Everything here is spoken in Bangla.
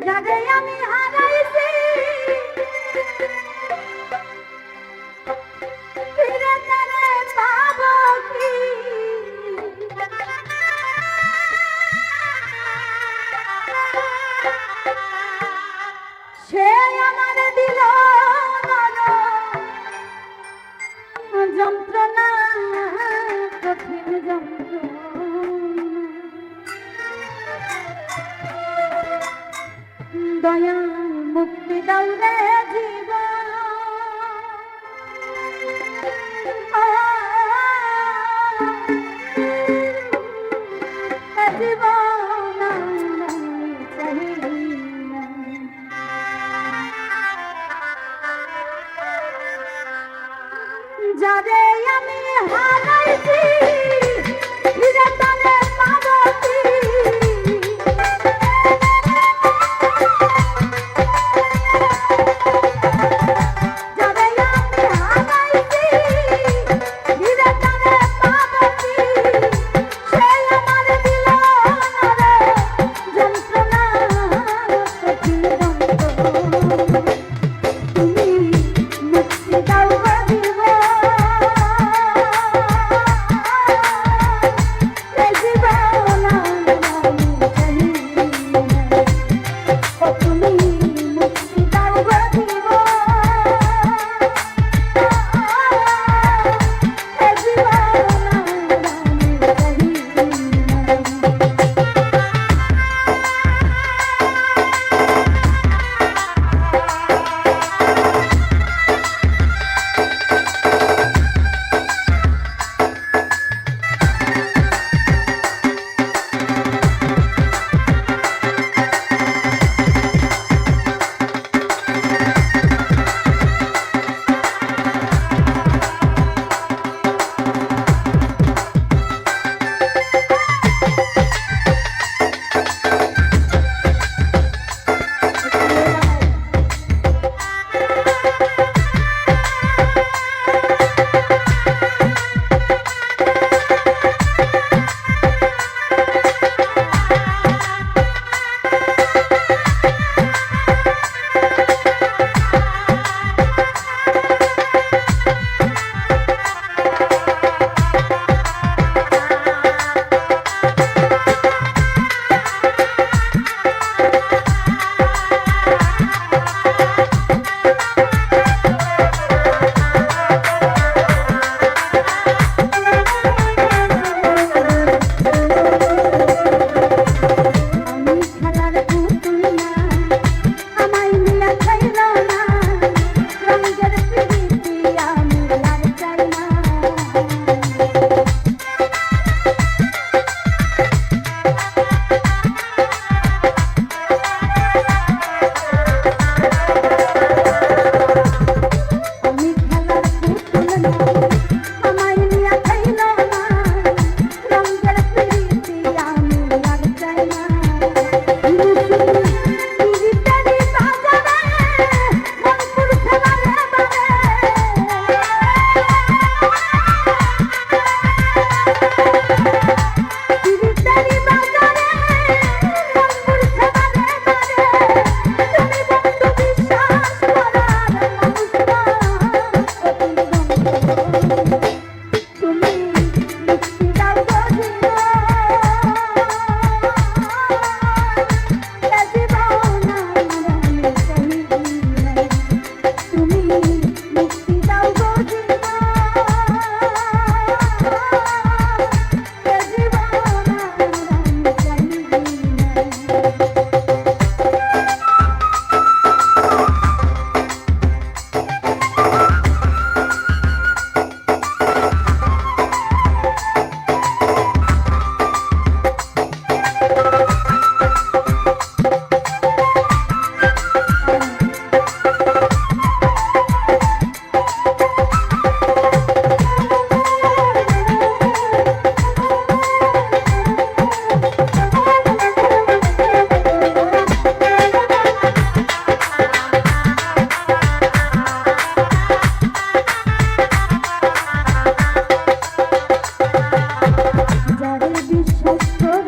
যাদের আমি হারাইছি দয়া মুক্তি দাও রে জীবন যারে আমি হারাইছি আমার বিশ্বাস